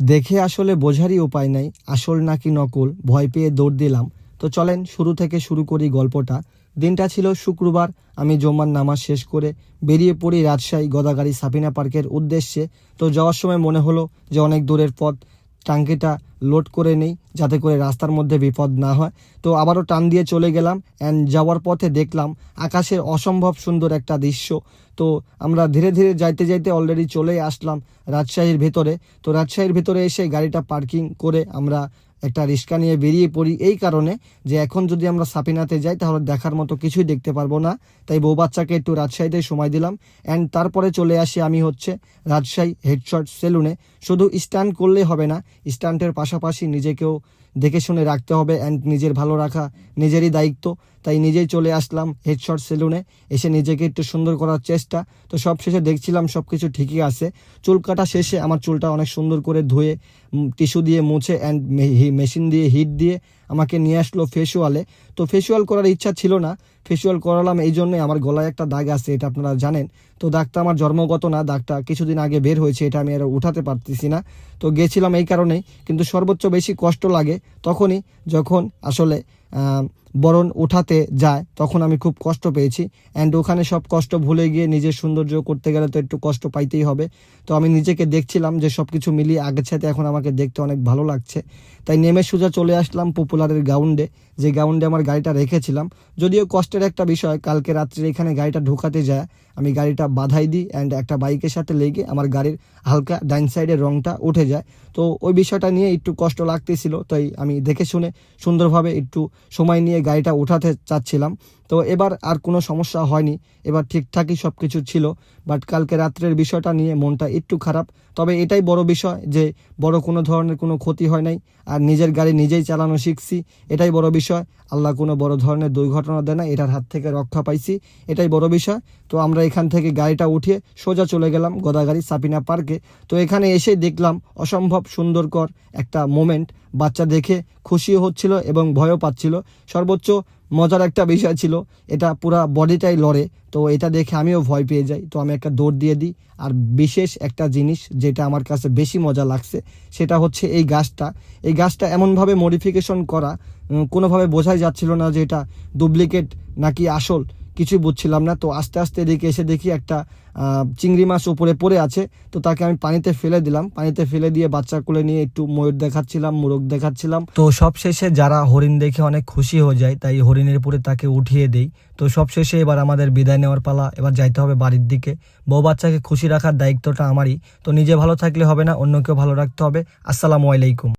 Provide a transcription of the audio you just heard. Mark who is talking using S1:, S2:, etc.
S1: দেখে আসলে বোঝারই উপায় নাই, আসল নাকি নকল, ভয় পেয়ে দৌড় দিলাম। তো চলেন শুরু থেকে শুরু করি গল্পটা। দিনটা ছিল শুক্রবার, আমি জমার নামাজ শেষ করে বেরিয়ে পড়ি রাজশাহী গদাগাড়ি সাপিনা পার্কের উদ্দেশ্যে। তো যাওয়ার সময় মনে হলো যে অনেক দূরের পথ টাঙ্কিটা লোড করে নেই যাতে করে রাস্তার মধ্যে বিপদ না হয়। তো আবারও টান দিয়ে চলে গেলাম অ্যান্ড যাওয়ার পথে দেখলাম আকাশের অসম্ভব সুন্দর একটা দৃশ্য। তো আমরা ধীরে ধীরে যাইতে যাইতে অলরেডি চলে আসলাম রাজশাহীর ভেতরে। তো রাজশাহীর ভেতরে এসে গাড়িটা পার্কিং করে আমরা একটা রিস্কা নিয়ে বেরিয়ে পড়ি এই কারণে যে এখন যদি আমরা সাপিনাতে যাই তাহলে দেখার মতো কিছুই দেখতে পারব না। তাই বউ বাচ্চাকে একটু রাজশাহীতে সময় দিলাম। অ্যান্ড তারপরে চলে আসি আমি হচ্ছে রাজশাহী হেডশট সেলুনে শুধু স্ট্যান্ড করলেই হবে না স্ট্যান্ডের পাশাপাশি নিজেকেও দেখে শুনে রাখতে হবে অ্যান্ড নিজের ভালো রাখা, নিজেরই দায়িত্ব। তাই নিজেই চলে আসলাম হেডশট সেলুনে এসে নিজেকে একটু সুন্দর করার চেষ্টা। তো সব শেষে দেখছিলাম সব কিছু ঠিকই আছে। চুল কাটা শেষে আমার চুলটা অনেক সুন্দর করে ধুয়ে টিস্যু দিয়ে মুছে অ্যান্ড মেশিন দিয়ে হিট দিয়ে আমাকে নিয়ে আসলো ফেসওয়ালে তো ফেসওয়াল করার ইচ্ছা ছিল না। ফেসওয়াল করালাম এই জন্যই আমার গলায় একটা দাগ আছে, এটা আপনারা জানেন। তো দাগটা আমার জন্মগত না, দাগটা কিছুদিন আগে বের হয়েছে, এটা আমি আর উঠাতে পারতেছি না। তো গেছিলাম এই কারণেই, কিন্তু সর্বোচ্চ বেশি কষ্ট লাগে তখনই যখন আসলে বরণ উঠাতে যায়, তখন আমি খুব কষ্ট পেয়েছি। অ্যান্ড ওখানে সব কষ্ট ভুলে গিয়ে নিজের সৌন্দর্য করতে গেলে তো একটু কষ্ট পাইতেই হবে। তো আমি নিজেকে দেখছিলাম যে সব কিছু মিলিয়ে আগের সাথে এখন আমাকে দেখতে অনেক ভালো লাগছে। তাই নেমে সোজা চলে আসলাম পপুলারের গ্রাউন্ডে যে গ্রাউন্ডে আমার গাড়িটা রেখেছিলাম। যদিও কষ্টের একটা বিষয়, কালকে রাত্রে এখানে গাড়িটা ঢোকাতে যায়, আমি গাড়িটা বাধাই দিই অ্যান্ড একটা বাইকের সাথে লেগে আমার গাড়ির হালকা ডাইন সাইডের রঙটা উঠে যায়। তো ওই বিষয়টা নিয়ে একটু কষ্ট লাগতেছিল, তাই আমি দেখে শুনে সুন্দরভাবে একটু সময় নিয়ে গাড়িটা উঠাতে চাচ্ছিলাম। তো এবার আর কোনো সমস্যা হয়নি, এবার ঠিকঠাকই সব কিছু ছিল। বাট কালকে রাত্রের বিষয়টা নিয়ে মনটা একটু খারাপ। তবে এটাই বড় বিষয় যে বড় কোনো ধরনের কোনো ক্ষতি হয় নাই, আর নিজের গাড়ি নিজেই চালানো শিখছি, এটাই বড় বিষয়। আল্লাহ কোনো বড় ধরনের দুর্ঘটনা দেয় না, এটার হাত থেকে রক্ষা পাইছি, এটাই বড় বিষয়। তো আমরা এখান থেকে গাড়িটা উঠিয়ে সোজা চলে গেলাম গদাগাড়ি সাপিনা পার্কে। তো এখানে এসে দেখলাম অসম্ভব সুন্দরকর একটা মোমেন্ট। বাচ্চা দেখে খুশিও হচ্ছিল এবং ভয়ও পাচ্ছিল। সর্বোচ্চ মজার একটা বিষয় ছিল, এটা পুরা বডিটাই লড়ে, তো এটা দেখে আমিও ভয় পেয়ে যাই। তো আমি একটা দৌড় দিয়ে দিই, আর বিশেষ একটা জিনিস যেটা আমার কাছে বেশি মজা লাগছে, সেটা হচ্ছে এই গাছটা। এই গাছটা এমনভাবে মডিফিকেশন করা কোনোভাবে বোঝাই যাচ্ছিল না যে এটা ডুপ্লিকেট নাকি আসল। কিছুই বুঝছিলাম না। তো আস্তে আস্তে এদিকে এসে দেখি একটা চিংড়ি মাছ উপরে পড়ে আছে। তো তাকে আমি পানিতে ফেলে দিলাম। পানিতে ফেলে দিয়ে বাচ্চা কোলে নিয়ে একটু ময়ূর দেখাচ্ছিলাম, মোরগ দেখাচ্ছিলাম। তো সব শেষে যারা হরিণ দেখে অনেক খুশি হয়ে যায়, তাই হরিণের উপরে তাকে উঠিয়ে দেই। তো সব শেষে এবার আমাদের বিদায় নেওয়ার পালা, এবার যাইতে হবে বাড়ির দিকে। বউ বাচ্চাকে খুশি রাখার দায়িত্বটা আমারই। তো নিজে ভালো থাকলে হবে না, অন্যকেও ভালো রাখতে হবে। আসসালামু আলাইকুম।